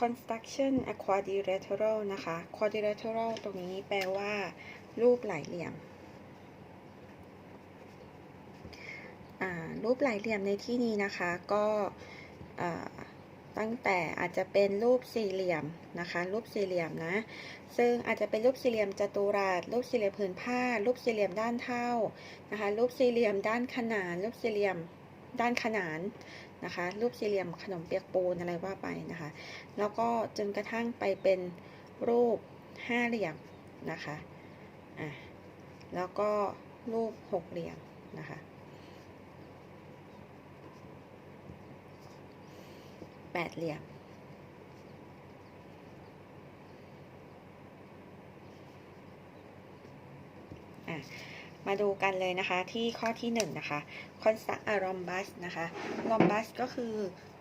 construction a quadrilateral นะคะ quadrilateral ตรงนี้แปลว่า รูปหลายเหลี่ยมอ่ารูปหลายเหลี่ยมในที่นี้นะคะ ก็ตั้งแต่อาจจะเป็นรูปสี่เหลี่ยมนะคะ รูปสี่เหลี่ยมนะ ซึ่งอาจจะเป็นรูปสี่เหลี่ยมจัตุรัส รูปสี่เหลี่ยมผืนผ้า รูปสี่เหลี่ยมด้านเท่านะคะ รูปสี่เหลี่ยมด้านขนาน รูปสี่เหลี่ยมด้านขนาน นะคะ รูปสี่เหลี่ยมขนมเปียกปูนอะไรว่าไปนะคะ แล้วก็จนกระทั่งไปเป็นรูปห้าเหลี่ยมนะคะอะแล้วก็รูปหกเหลี่ยมนะคะแปดเหลี่ยมอะ มาดูกันเลยนะคะที่ข้อที่หนึ่งนะคะ construct a rhombus นะคะ rhombus ก็คือ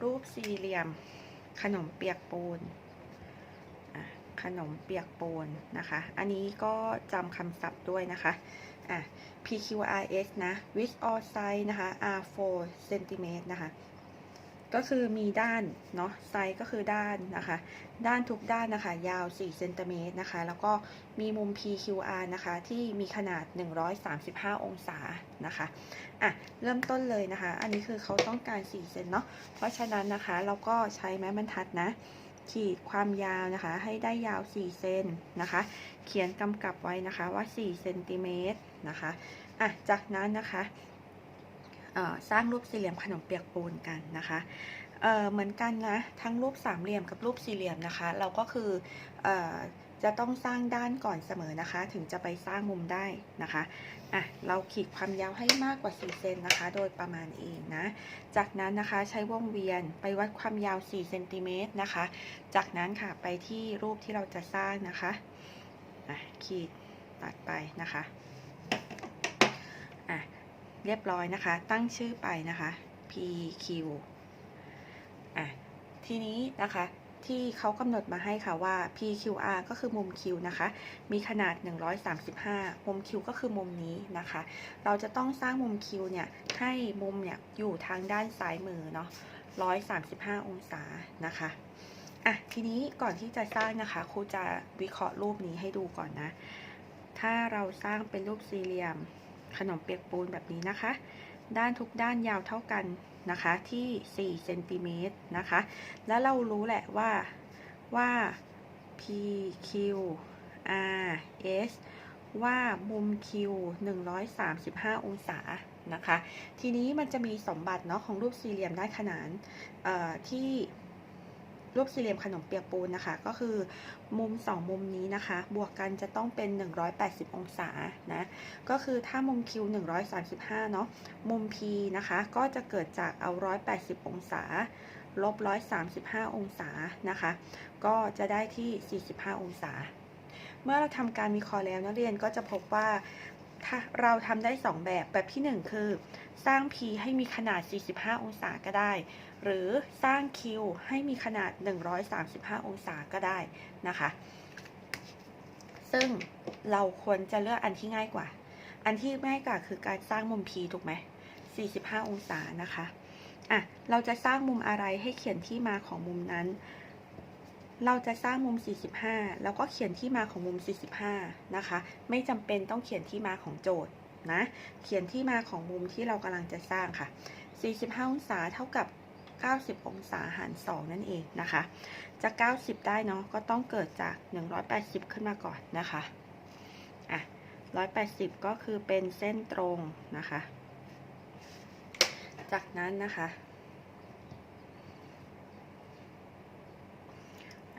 รูปสี่เหลี่ยม ขนมเปียกปูนขนมเปียกปูนนะคะ อันนี้ก็จำคำศัพท์ด้วยนะคะอะ PQRS นะ with all side นะคะ R 4 cm นะคะ ก็คือมีด้านเนาะไซส์ก็คือด้านนะคะ ด้านทุกด้านนะคะ ยาว4เซนติเมตรนะคะ แล้วก็มีมุม PQR นะคะ ที่มีขนาด 135 องศานะคะอะเริ่มต้นเลยนะคะ อันนี้คือเขาต้องการ4เซนเนาะเพราะฉะนั้นนะคะเราก็ใช้ไม้บรรทัดนะขีดความยาวนะคะ ให้ได้ยาว 4 เซนนะคะ เขียนกำกับไว้นะคะว่า 4 เซนติเมตรนะคะอะจากนั้นนะคะ สร้างรูปสี่เหลี่ยมขนมเปียกปูนกันนะคะเเหมือนกันนะทั้งรูปสามเหลี่ยมกับรูปสี่เหลี่ยมนะคะ เราก็คืออจะต้องสร้างด้านก่อนเสมอนะคะ ถึงจะไปสร้างมุมได้นะคะอะเราขีดความยาวให้มากกว่า 4 เซนนะคะ โดยประมาณเองนะ จากนั้นนะคะใช้วงเวียนไปวัดความยาว 4 เซนติเมตรนะคะ จากนั้นค่ะไปที่รูปที่เราจะสร้างนะคะอะขีดตัดไปนะคะอะ เรียบร้อยนะคะ ตั้งชื่อไปนะคะ PQ อะ ทีนี้นะคะที่เขากำหนดมาให้ค่ะว่า PQR ก็คือมุม Q นะคะ มีขนาด 135 มุม Q ก็คือมุมนี้นะคะ เราจะต้องสร้างมุม Q เนี่ย ให้มุมเนี่ยอยู่ทางด้านซ้ายมือเนาะ 135 องศานะคะ อะ ทีนี้ก่อนที่จะสร้างนะคะ ครูจะวิเคราะห์รูปนี้ให้ดูก่อนนะ ถ้าเราสร้างเป็นรูปสี่เหลี่ยม ขนมเปียกปูนแบบนี้นะคะ ด้านทุกด้านยาวเท่ากันนะคะที่4เซนติเมตรนะคะ แล้วเรารู้แหละว่าว่า P Q R S ว่ามุม Q 135 องศานะคะ ทีนี้มันจะมีสมบัติเนาะของรูปสี่เหลี่ยมด้านขนานที่ รูปสี่เหลี่ยมขนมเปียกปูนนะคะ ก็คือมุม 2 มุมนี้นะคะ บวกกันจะต้องเป็น 180 องศานะก็คือถ้ามุม Q 135เนาะมุม P นะคะ ก็จะเกิดจากเอา 180 องศาลบ 135 องศานะคะ ก็จะได้ที่ 45 องศา เมื่อเราทำการวิเคราะห์แล้วนักเรียนก็จะพบว่าถ้าเราทำได้ 2 แบบแบบที่ 1 คือ สร้าง P ให้มีขนาด 45 องศาก็ได้ หรือสร้าง Q ให้มีขนาด 135 องศาก็ได้นะคะ ซึ่งเราควรจะเลือกอันที่ง่ายกว่า อันที่ง่ายกว่าคือการสร้างมุม P ถูกไหม 45 องศานะคะ อะ เราจะสร้างมุมอะไรให้เขียนที่มาของมุมนั้น เราจะสร้างมุม 45 แล้วก็เขียนที่มาของมุม 45 นะคะ ไม่จำเป็นต้องเขียนที่มาของโจทย์ นะ เขียนที่มาของมุมที่เรากำลังจะสร้างค่ะ 45 องศาเท่ากับ 90 องศาหาร 2 นั่นเองนะคะ จะ 90 ได้เนาะก็ต้องเกิดจาก 180 ขึ้นมาก่อนนะคะอะ180 ก็คือเป็นเส้นตรงนะคะ จากนั้นนะคะ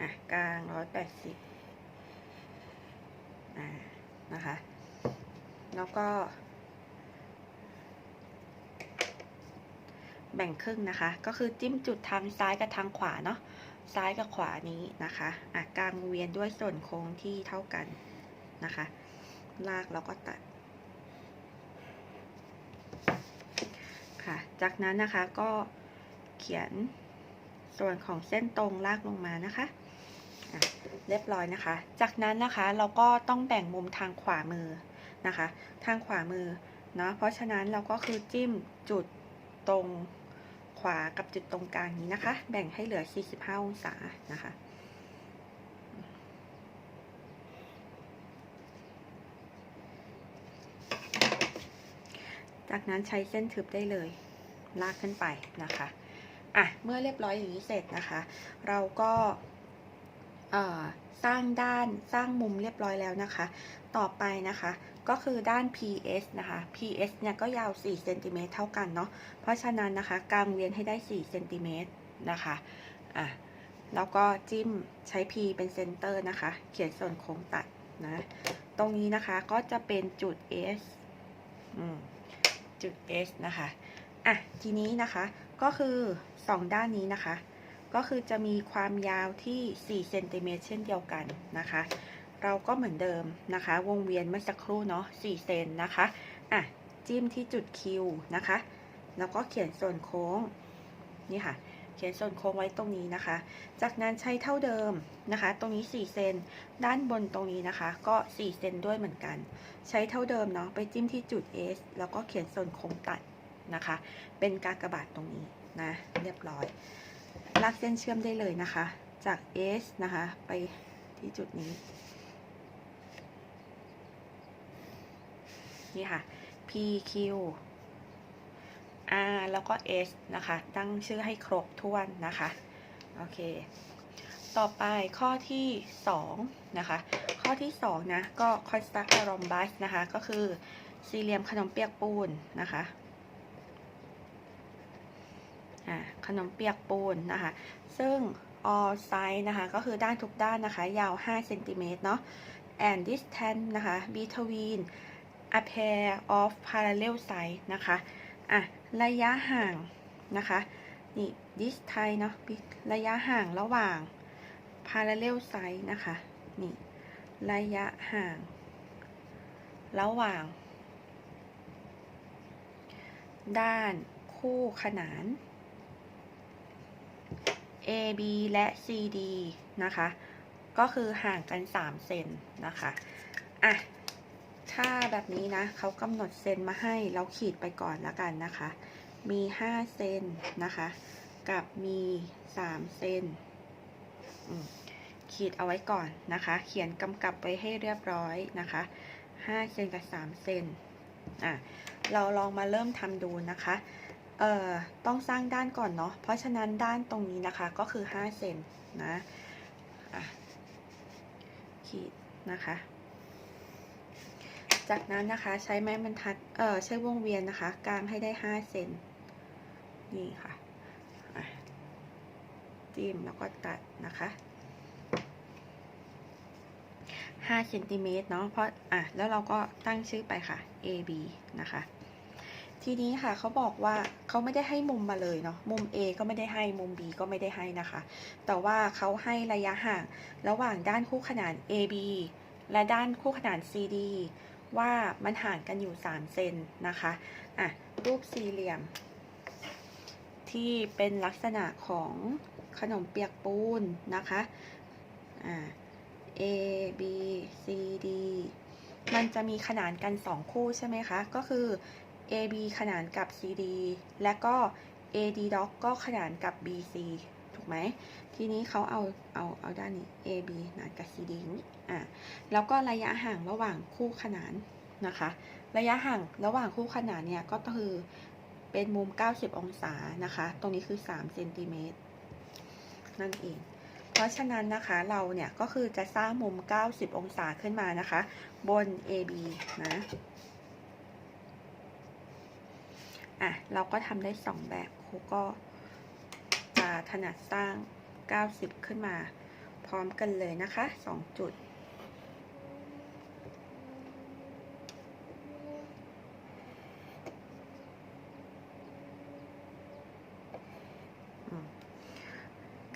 อะกลาง 180อ่านะคะ แล้วก็ แบ่งครึ่งนะคะ ก็คือจิ้มจุดทางซ้ายกับทางขวาเนาะซ้ายกับขวานี้นะคะอะกลางเวียนด้วยส่วนโค้งที่เท่ากันนะคะ ลากแล้วก็ตัดค่ะ จากนั้นนะคะก็เขียนส่วนของเส้นตรงลากลงมานะคะะเรียบร้อยนะคะ จากนั้นนะคะเราก็ต้องแบ่งมุมทางขวามือ นะคะ ทางขวามือเนาะเพราะฉะนั้นเราก็คือจิ้มจุดตรงขวากับจุดตรงกลางนี้นะคะ แบ่งให้เหลือ 45 องศานะคะจากนั้นใช้เส้นทึบได้เลย ลากขึ้นไปนะคะ อะ เมื่อเรียบร้อยอย่างนี้เสร็จนะคะ เราก็สร้างด้านสร้างมุมเรียบร้อยแล้วนะคะ ต่อไปนะคะ ก็คือด้าน PS นะคะ PS เนี่ยก็ยาว4เซนติเมตรเท่ากันเนาะ เพราะฉะนั้นนะคะกางเวียนให้ได้4เซนติเมตรนะคะ อะ แล้วก็จิ้มใช้ P เป็นเซนเตอร์นะคะ เขียนส่วนโค้งตัดนะ ตรงนี้นะคะก็จะเป็นจุด S อืมจุด S นะคะ อะ ทีนี้นะคะก็คือ 2 ด้านนี้นะคะ ก็คือจะมีความยาวที่4เซนติเมตรเช่นเดียวกันนะคะ เราก็เหมือนเดิมนะคะ วงเวียนเมื่อสักครู่เนาะ4เซนนะคะอะจิ้มที่จุด Q นะคะแล้วก็เขียนส่วนโค้งนี่ค่ะ เขียนส่วนโค้งไว้ตรงนี้นะคะ จากนั้นใช้เท่าเดิมนะคะ ตรงนี้ 4 เซนด้านบนตรงนี้นะคะ ก็ 4 เซนด้วยเหมือนกัน ใช้เท่าเดิมเนาะไปจิ้มที่จุด S แล้วก็เขียนส่วนโค้งตัดนะคะ เป็นกากบาทตรงนี้นะเรียบร้อย ลากเส้นเชื่อมได้เลยนะคะ จาก S นะคะ ไปที่จุดนี้ นี่ค่ะ P Q R แล้วก็ S นะคะ ตั้งชื่อให้ครบถ้วนนะคะ โอเค ต่อไปข้อที่ 2 นะคะ ข้อที่ 2 นะ ก็ construct a rhombus นะคะ ก็คือสี่เหลี่ยมขนมเปียกปูนนะคะขนมเปียกปูนนะคะ ซึ่ง all side นะคะ ก็คือด้านทุกด้านนะคะ ยาว 5 เซนติเมตรเนาะ and distance นะคะ between a pair of parallel side นะคะอะระยะห่างนะคะนี่ distance เนาะระยะห่างระหว่าง parallel side นะคะนี่ระยะห่าง ระหว่าง ด้านคู่ขนาน AB และ CD นะคะ ก็คือห่างกัน 3 เซนนะคะ อะ ถ้าแบบนี้นะเขากำหนดเซนมาให้เราขีดไปก่อนแล้วกันนะคะ มี 5 เซนนะคะ กับมี 3 เซนขีดเอาไว้ก่อนนะคะ เขียนกำกับไว้ให้เรียบร้อยนะคะ5เซนกับ 3 เซนอะเราลองมาเริ่มทำดูนะคะเอ่อต้องสร้างด้านก่อนเนาะเพราะฉะนั้นด้านตรงนี้นะคะก็คือ 5 เซนนะอะขีดนะคะ จากนั้นนะคะใช้ไม้บรรทัด เอ่อ ใช้วงเวียนนะคะกางให้ได้5เซน นี่ค่ะ จิ้มแล้วก็ตัดนะคะ5เซนติเมตรเนาะ เพราะ อะ แล้วเราก็ตั้งชื่อไปค่ะ A B นะคะ ทีนี้ค่ะเขาบอกว่าเขาไม่ได้ให้มุมมาเลยเนาะ มุม A ก็ไม่ได้ให้ มุม B ก็ไม่ได้ให้นะคะ แต่ว่าเขาให้ระยะห่าง ระหว่างด้านคู่ขนาน AB และด้านคู่ขนาน CD ว่ามันห่างกันอยู่ 3 เซนนะคะ อะ รูปสี่เหลี่ยม ที่เป็นลักษณะของขนมเปียกปูนนะคะ อ่า A B C D มันจะมีขนานกัน 2 คู่ใช่ไหมคะ ก็คือ AB ขนานกับ CD และก็ AD dot ก็ขนานกับ BC ถูกไหมทีนี้เขาเอาเอาเอาด้านนี้ AB ขนานกับ CD นี้อะแล้วก็ระยะห่างระหว่างคู่ขนานนะคะ ระยะห่างระหว่างคู่ขนานเนี่ยก็คือเป็นมุม 90 องศานะคะ ตรงนี้คือ3เซนติเมตรนั่นเอง เพราะฉะนั้นนะคะเราเนี่ยก็คือจะสร้างมุม 90 องศาขึ้นมานะคะ บน AB นะอะเราก็ทำได้ 2 แบบครูก็ จะถนัดสร้าง 90 ขึ้นมาพร้อมกันเลยนะคะ 2 จุด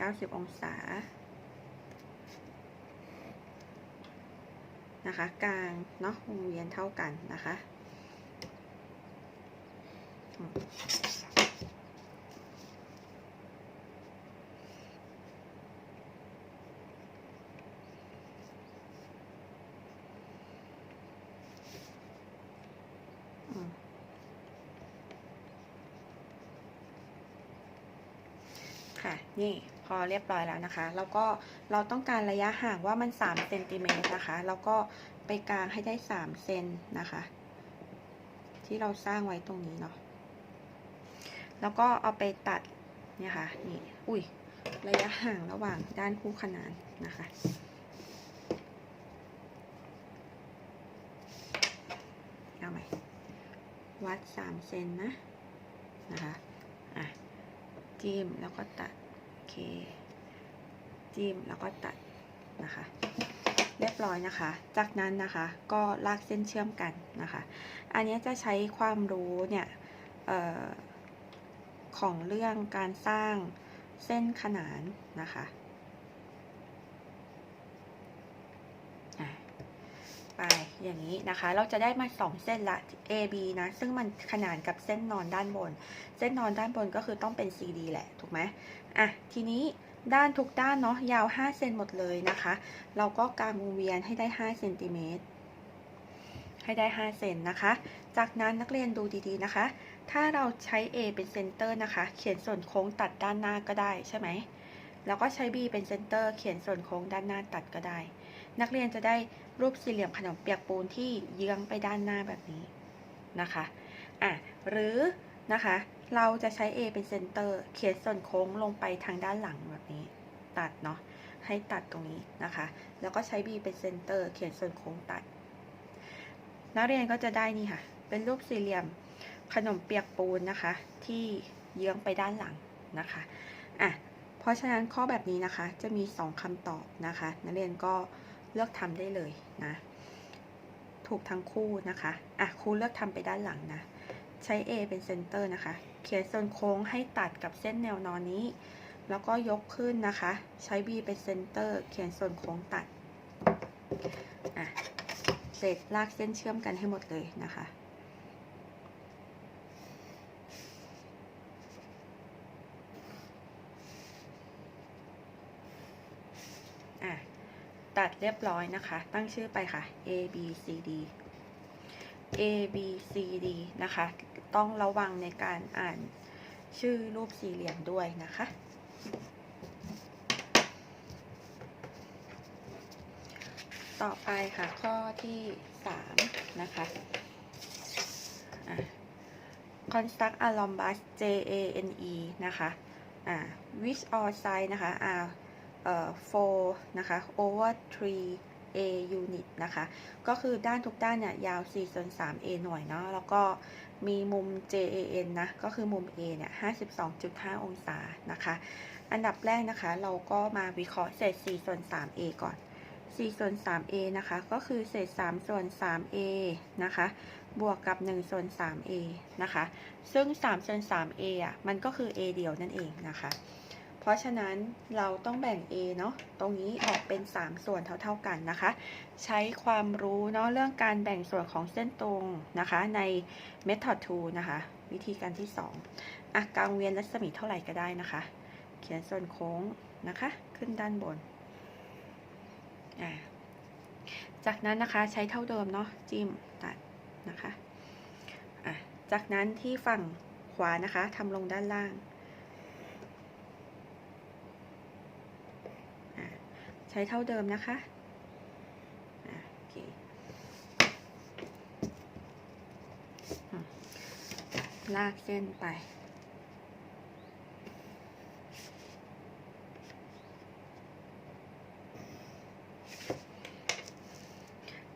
90 องศา นะคะ กลางเนาะวงเวียนเท่ากันนะคะ ค่ะ นี่พอเรียบร้อยแล้วนะคะ แล้วก็เราต้องการระยะห่างว่ามัน3เซนติเมตรนะคะ แล้วก็ไปกลางให้ได้3เซนนะคะ ที่เราสร้างไว้ตรงนี้เนาะ แล้วก็เอาไปตัดเนี่ยค่ะ นี่ อุ้ย ระยะห่างระหว่างด้านคู่ขนานนะคะเอาใหม่วัด3เซนนะนะคะ จิ้มแล้วก็ตัดโอเคจิ้มแล้วก็ตัดนะคะ เรียบร้อยนะคะ จากนั้นนะคะก็ลากเส้นเชื่อมกันนะคะ อันนี้จะใช้ความรู้เนี่ยออของเรื่องการสร้างเส้นขนานนะคะอะ ไปอย่างนี้นะคะ เราจะได้มาสองเส้นละ A B นะ ซึ่งมันขนานกับเส้นนอนด้านบน เส้นนอนด้านบนก็คือต้องเป็น CD แหละ ถูกไหมอะ ทีนี้ด้านทุกด้านเนาะยาว 5 เซนหมดเลยนะคะ เราก็กางวงเวียนให้ได้5เซนติเมตรให้ได้ 5 เซนนะคะ จากนั้นนักเรียนดูดีๆนะคะ ถ้าเราใช้ A เป็นเซนเตอร์นะคะ เขียนส่วนโค้งตัดด้านหน้าก็ได้ใช่ไหม แล้วก็ใช้ B เป็นเซนเตอร์ เขียนส่วนโค้งด้านหน้าตัดก็ได้ นักเรียนจะได้รูปสี่เหลี่ยมขนมเปียกปูนที่เยื้องไปด้านหน้าแบบนี้นะคะอะหรือนะคะ เราจะใช้ A เป็นเซนเตอร์เขียนส่วนโค้งลงไปทางด้านหลังแบบนี้ ตัดเนาะให้ตัดตรงนี้นะคะ แล้วก็ใช้ B เป็นเซนเตอร์เขียนส่วนโค้งตัด นักเรียนก็จะได้นี่ค่ะ เป็นรูปสี่เหลี่ยมขนมเปียกปูนนะคะ ที่เยื้องไปด้านหลังนะคะอะเพราะฉะนั้นข้อแบบนี้นะคะจะมี 2คำตอบนะคะ นักเรียนก็ เลือกทำได้เลยนะ ถูกทั้งคู่นะคะ อะครูเลือกทำไปด้านหลังนะ ใช้ A เป็นเซนเตอร์นะคะ เขียนส่วนโค้งให้ตัดกับเส้นแนวนอนนี้ แล้วก็ยกขึ้นนะคะ ใช้ B เป็นเซนเตอร์ เขียนส่วนโค้งตัด อะ เสร็จลากเส้นเชื่อมกันให้หมดเลยนะคะ อะ ตัด เรียบร้อยนะคะ ตั้งชื่อไปค่ะ A B C D A B C D นะคะ ต้องระวังในการอ่านชื่อรูปสี่เหลี่ยมด้วยนะคะ ต่อไปค่ะข้อที่ 3 นะคะ construct a rhombus J A N E นะคะ which all side นะคะ are เอ่อ four นะคะ over 3 A unit นะคะ ก็คือด้านทุกด้านเนี่ยยาว4ส่วน3 A หน่วยเนาะ แล้วก็มีมุม JAN นะ ก็คือมุม A เนี่ย 52.5 องศานะคะ อันดับแรกนะคะ เราก็มาวิเคราะห์เศษ4ส่วน3 A ก่อน4ส่วน 3 A นะคะ ก็คือเศษ 3 ส่วน 3 A นะคะ บวกกับ 1 ส่วน 3 A นะคะ ซึ่ง 3 ส่วน 3 A อะ มันก็คือ A เดียวนั่นเองนะคะ เพราะฉะนั้นเราต้องแบ่ง A เนาะตรงนี้ออกเป็น 3 ส่วนเท่าๆกันนะคะ ใช้ความรู้เนาะเรื่องการแบ่งส่วนของเส้นตรงนะคะใน method 2 นะคะ วิธีการที่ 2อะกลางเวียนรัศมีเท่าไหร่ก็ได้นะคะ เขียนส่วนโค้งนะคะ ขึ้นด้านบนอ่าจากนั้นนะคะใช้เท่าเดิมเนาะจิ้มตัดนะคะอะจากนั้นที่ฝั่งขวานะคะทำลงด้านล่าง ใช้เท่าเดิมนะคะโอเคลากเส้นไป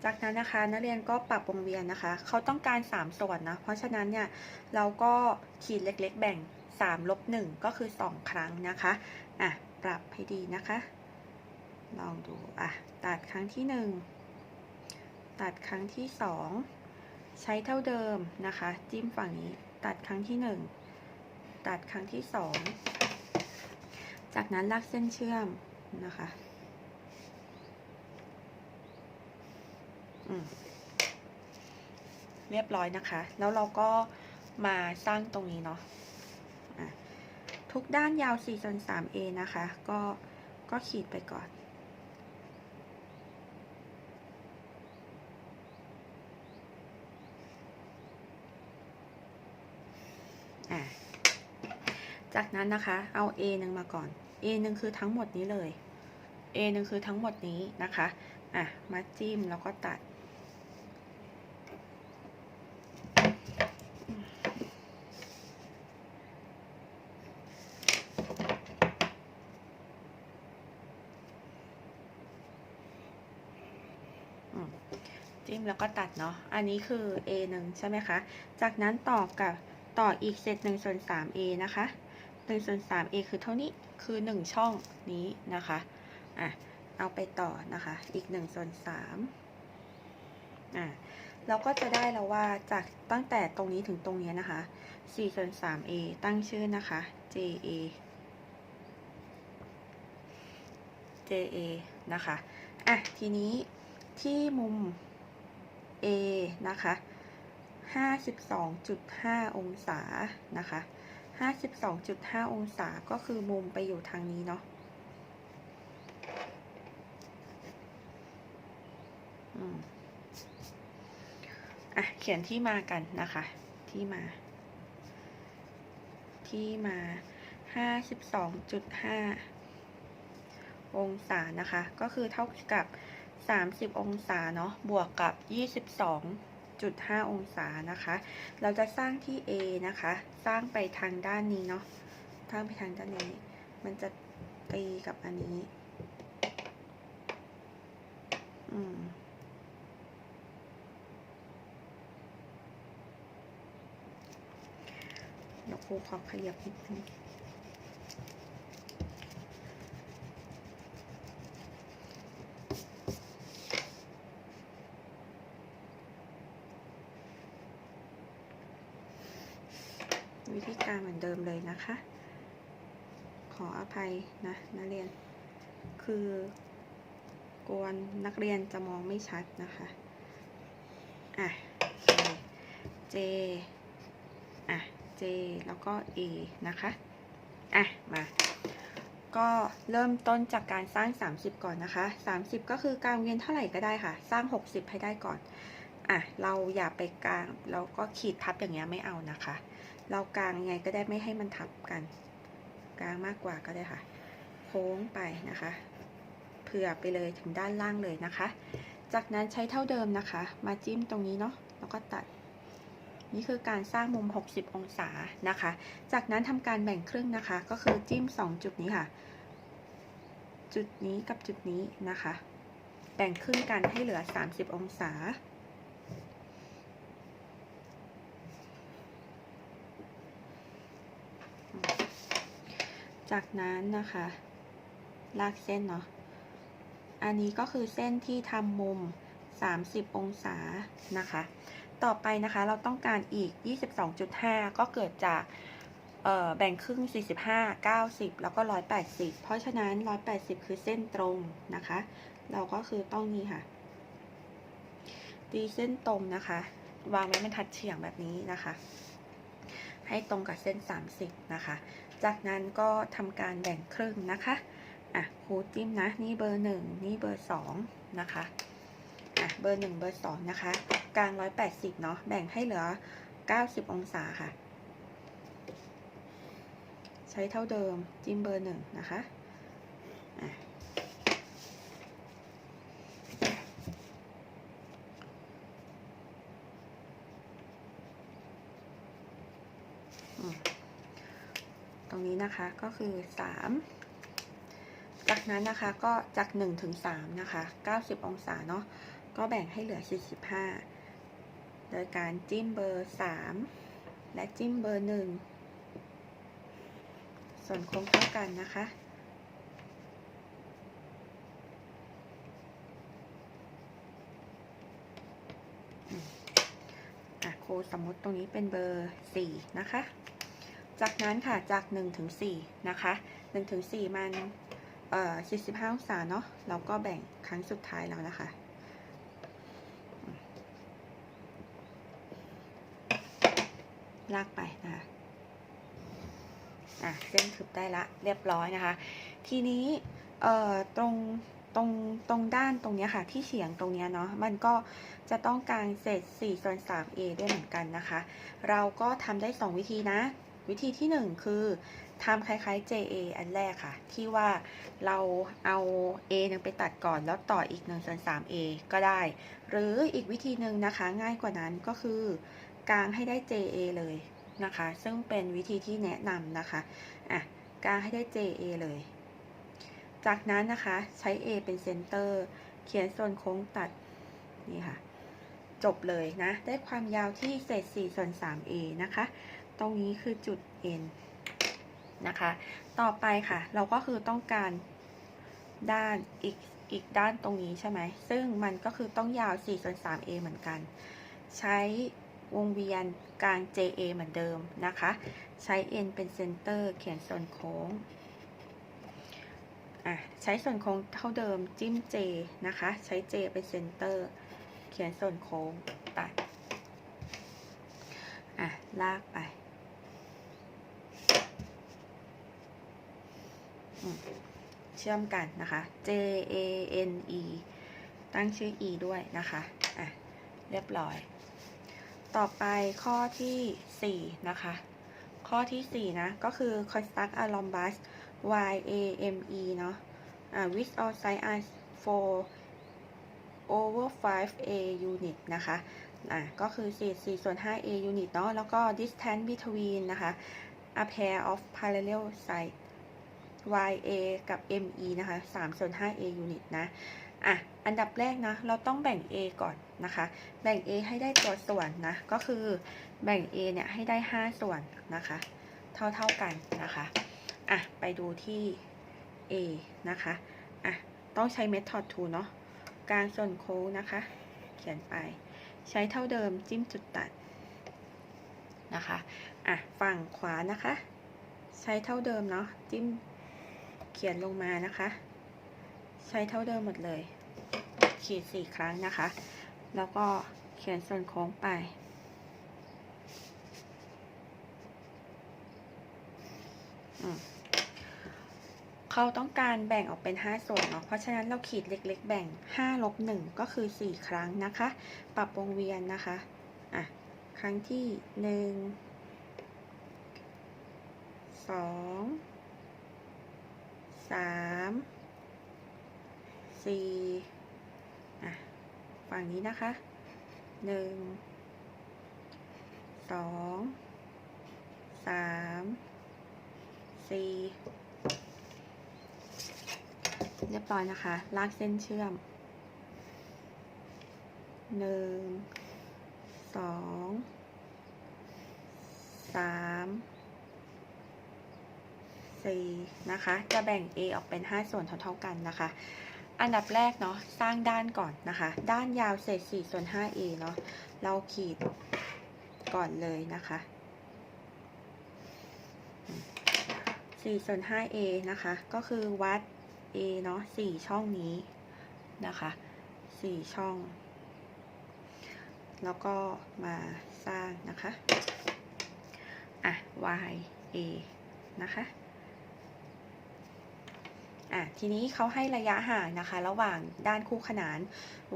จากนั้นนะคะนักเรียนก็ปรับวงเวียนนะคะ เขาต้องการ 3 ส่วนนะ เพราะฉะนั้นเนี่ยเราก็ขีดเล็กๆแบ่ง3ลบ1ก็คือ 2 ครั้งนะคะ อะ ปรับให้ดีนะคะ ลองดู อะ ตัดครั้งที่1ตัดครั้งที่2ใช้เท่าเดิมนะคะ จิ้มฝั่งนี้ ตัดครั้งที่1ตัดครั้งที่2จากนั้นลากเส้นเชื่อมนะคะ อืมเรียบร้อยนะคะ แล้วเราก็มาสร้างตรงนี้เนาะะทุกด้านยาว4ส่วน 3 A นะคะ ก็ก็ขีดไปก่อน จากนั้นนะคะ เอา a หนึ่งมาก่อน a หนึ่งคือทั้งหมดนี้เลย a หนึ่งคือทั้งหมดนี้นะคะ อะ มาจิ้มแล้วก็ตัด จิ้มแล้วก็ตัดเนาะ อันนี้คือ a หนึ่งใช่ไหมคะ จากนั้นต่อกับต่ออีกเศษหนึ่งส่วนสาม a นะคะ หนึ่งส่วนสาม a คือเท่านี้คือหนึ่งช่องนี้นะคะอะเอาไปต่อนะคะ อีกหนึ่งส่วนสามอะเราก็จะได้แล้วว่าจากตั้งแต่ตรงนี้ถึงตรงนี้นะคะ4ส่วน 3 a ตั้งชื่อนะคะ ja ja นะคะอะทีนี้ที่มุม a นะคะ 52.5 องศานะคะ 52.5 องศาก็คือมุมไปอยู่ทางนี้เนาะอืมอะ เขียนที่มากันนะคะ ที่มา ที่มา 52.5 องศานะคะ ก็คือเท่ากับ 30 องศาเนาะ บวกกับ 22.5องศานะคะ เราจะสร้างที่ A นะคะ สร้างไปทางด้านนี้เนาะสร้างไปทางด้านนี้ มันจะตีกับอันนี้อืมเดี๋ยวครูขอขยับนิดนึงวิธีการเหมือนเดิมเลยนะคะ ขออภัย นะนักเรียน คือกวนนักเรียนจะมองไม่ชัดนะคะ อะ J อะ J แล้วก็ A นะคะ อะ มา ก็เริ่มต้นจากการสร้าง 30 ก่อนนะคะ 30 ก็คือกลางเวียนเท่าไหร่ก็ได้ค่ะ สร้าง 60 ให้ได้ก่อน อะ เราอย่าไปกลาง เราก็ขีดทับอย่างเงี้ยไม่เอานะคะ เรากลางยังไงก็ได้ไม่ให้มันทับกัน กลางมากกว่าก็ได้ค่ะ โค้งไปนะคะเผื่อไปเลยถึงด้านล่างเลยนะคะ จากนั้นใช้เท่าเดิมนะคะ มาจิ้มตรงนี้เนาะแล้วก็ตัด นี่คือการสร้างมุม 60 องศานะคะ จากนั้นทำการแบ่งครึ่งนะคะ ก็คือจิ้ม 2 จุดนี้ค่ะ จุดนี้กับจุดนี้นะคะ แบ่งครึ่งกันให้เหลือ 30 องศา จากนั้นนะคะ ลากเส้นเนาะ อันนี้ก็คือเส้นที่ทำมุม 30 องศานะคะ ต่อไปนะคะเราต้องการอีก 22.5 ก็เกิดจากแบ่งครึ่ง 45 90 แล้วก็ 180 เพราะฉะนั้น 180 คือเส้นตรงนะคะ เราก็คือต้องนี่ค่ะ ตีเส้นตรงนะคะ วางไว้บรรทัดเฉียงแบบนี้นะคะ ให้ตรงกับเส้น 30 นะคะ จากนั้นก็ทำการแบ่งครึ่งนะคะอะครูจิ้มนะนี่เบอร์หนึ่งนี่เบอร์สองนะคะอะเบอร์หนึ่งเบอร์สองนะคะกลางร้อยแปดสิบเนาะแบ่งให้เหลือเก้าสิบองศาค่ะ ใช้เท่าเดิมจิ้มเบอร์1นะคะอะ อืมตรง นี้นะคะก็คือ 3 จากนั้นนะคะก็จาก1ถึง3นะคะ90 องศาเนาะก็แบ่งให้เหลือ 45 โดยการจิ้มเบอร์ 3 และจิ้มเบอร์ 1 ส่วนโค้งเท่ากันนะคะอะคสมมติตรงนี้เป็นเบอร์ 4 นะคะ จากนั้นค่ะจาก1ถึง4นะคะ1ถึง4มันเอ่อ45องศาเนาะเราก็แบ่งครั้งสุดท้ายแล้วนะคะ ลากไปนะคะอะเส้นทึบได้ละเรียบร้อยนะคะ ทีนี้เอ่อตรงตรงตรงด้านตรงเนี้ยค่ะ ที่เฉียงตรงเนี้ยเนาะมันก็จะต้องการเศษ4ส่วน3 a ด้วยเหมือนกันนะคะ เราก็ทำได้ 2 วิธีนะ วิธีที่ 1 คือทำคล้ายๆ JA อันแรกค่ะ ที่ว่าเราเอา A หนึ่งไปตัดก่อนแล้วต่ออีก1ส่วน 3A ก็ได้ หรืออีกวิธีหนึ่งนะคะง่ายกว่านั้นก็คือกางให้ได้ JA เลยนะคะ ซึ่งเป็นวิธีที่แนะนำนะคะอะกางให้ได้ JA เลย จากนั้นนะคะใช้ A เป็นเซนเตอร์ เขียนส่วนโค้งตัดนี่ค่ะ จบเลยนะ ได้ความยาวที่เศษ4ส่วน 3a นะคะ ตรงนี้คือจุด n นะคะ ต่อไปค่ะ เราก็คือต้องการด้านอีกอีกด้านตรงนี้ใช่ไหม ซึ่งมันก็คือต้องยาว4ส่วน 3a เหมือนกัน ใช้วงเวียนกลาง JA เหมือนเดิมนะคะ ใช้ n เป็นเซนเตอร์ เขียนส่วนโค้ง ใช้ส่วนโค้งเท่าเดิมจิ้ม J นะคะ ใช้ J เป็นเซนเตอร์ เขียนส่วนโค้งตัดลากไปอืม เชื่อมกันนะคะ J A N E ตั้งชื่อ E ด้วยนะคะอะเรียบร้อย ต่อไปข้อที่ 4 นะคะ ข้อที่ 4 นะ ก็คือ construct a rhombus Y A M E เนาะอ่า with all sides are 4 over 5 A unit นะคะ อะ ก็คือ4 4ส่วน5 A unit เนาะ แล้วก็ distance between นะคะ a pair of parallel sides Y A กับ M E นะคะ3ส่วน 5 A unit นะ อะ อันดับแรกนะ เราต้องแบ่ง A ก่อนนะคะ แบ่ง A ให้ได้ตัวส่วนนะ ก็คือแบ่ง A เนี่ยให้ได้ 5 ส่วนนะคะ เท่าเท่ากันนะคะ อะ ไปดูที่ A นะคะ อะ ต้องใช้ method to เนาะกลางส่วนโค้งนะคะ เขียนไป ใช้เท่าเดิมจิ้มจุดตัดนะคะ อะ ฝั่งขวานะคะ ใช้เท่าเดิมเนาะจิ้ม เขียนลงมานะคะ ใช้เท่าเดิมหมดเลย ขีดสี่ครั้งนะคะ แล้วก็เขียนส่วนโค้งไป เขาต้องการแบ่งออกเป็น 5 ส่วนเนาะ เพราะฉะนั้นเราขีดเล็กๆ แบ่ง5ลบ1ก็คือ 4 ครั้งนะคะ ปรับวงเวียนนะคะ อะ ครั้งที่ 1 2 3 4อะ ฝั่งนี้นะคะ1 2 3 4เรียบร้อยนะคะ ลากเส้นเชื่อมหนึ่งสองสาม นะคะ จะแบ่ง A ออกเป็น 5 ส่วนเท่าๆกันนะคะ อันดับแรกเนาะสร้างด้านก่อนนะคะ ด้านยาวเศษ4ส่วน 5A เนาะเราขีดก่อนเลยนะคะ4ส่วน 5A นะคะ ก็คือวัด A เนาะสี่ช่องนี้นะคะสี่ช่อง แล้วก็มาสร้างนะคะ อะ y a นะคะ อะทีนี้เขาให้ระยะห่างนะคะ ระหว่างด้านคู่ขนาน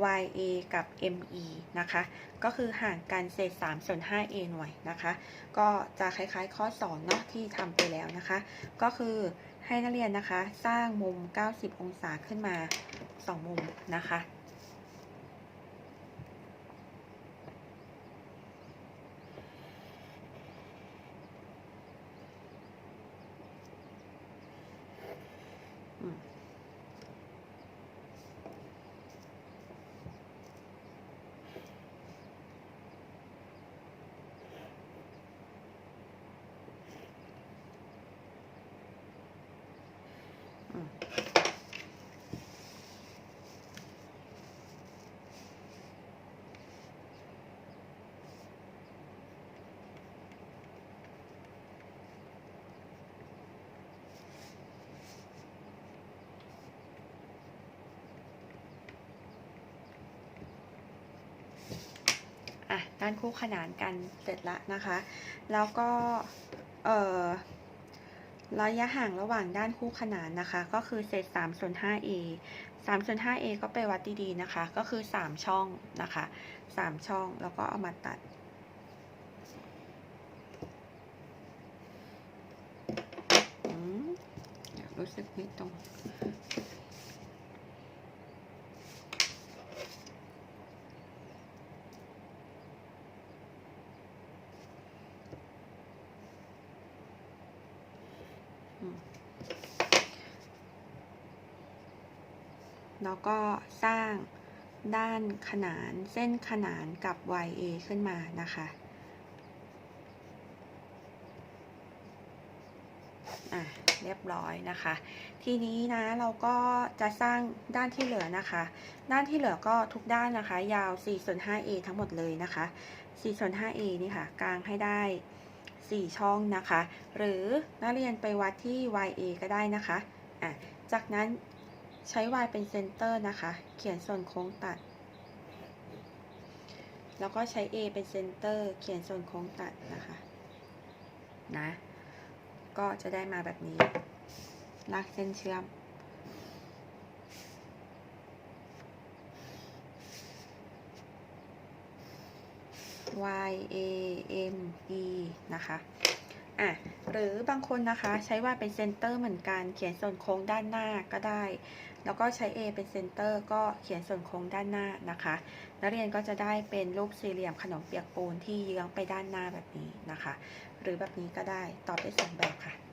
ya กับ me นะคะ ก็คือห่างกันเศษ3ส่วน 5a หน่วยนะคะ ก็จะคล้ายๆข้อ2เนาะที่ทำไปแล้วนะคะ ก็คือให้นักเรียนนะคะ สร้างมุม 90 องศาขึ้นมา 2 มุมนะคะ อะด้านคู่ขนานกันเสร็จแล้วนะคะ แล้วก็เอ่อระยะห่างระหว่างด้านคู่ขนานนะคะ ก็คือเศษ3ส่วน 5a 3ส่วน 5a ก็ไปวัดดีๆนะคะ ก็คือ 3 ช่องนะคะ 3 ช่องแล้วก็เอามาตัด รู้สึกไม่ตรง แล้วก็สร้างด้านขนานเส้นขนานกับ YA ขึ้นมานะคะอะเรียบร้อยนะคะ ทีนี้นะเราก็จะสร้างด้านที่เหลือนะคะ ด้านที่เหลือก็ทุกด้านนะคะ ยาว4ส่วน 5a ทั้งหมดเลยนะคะ4ส่วน 5a นี่ค่ะ กลางให้ได้ 4 ช่องนะคะ หรือนักเรียนไปวัดที่ YA ก็ได้นะคะอะจากนั้น ใช้ y เป็นเซนเตอร์นะคะ เขียนส่วนโค้งตัด แล้วก็ใช้ a เป็นเซนเตอร์ เขียนส่วนโค้งตัดนะคะ นะ ก็จะได้มาแบบนี้ ลากเส้นเชื่อม y a m e นะคะอะหรือบางคนนะคะใช้ y เป็นเซนเตอร์เหมือนกัน เขียนส่วนโค้งด้านหน้าก็ได้ แล้วก็ใช้ a เป็นเซนเตอร์ก็เขียนส่วนโค้งด้านหน้านะคะ นักเรียนก็จะได้เป็นรูปสี่เหลี่ยมขนมเปียกปูนที่เยื้องไปด้านหน้าแบบนี้นะคะ หรือแบบนี้ก็ได้ตอบได้สองแบบค่ะ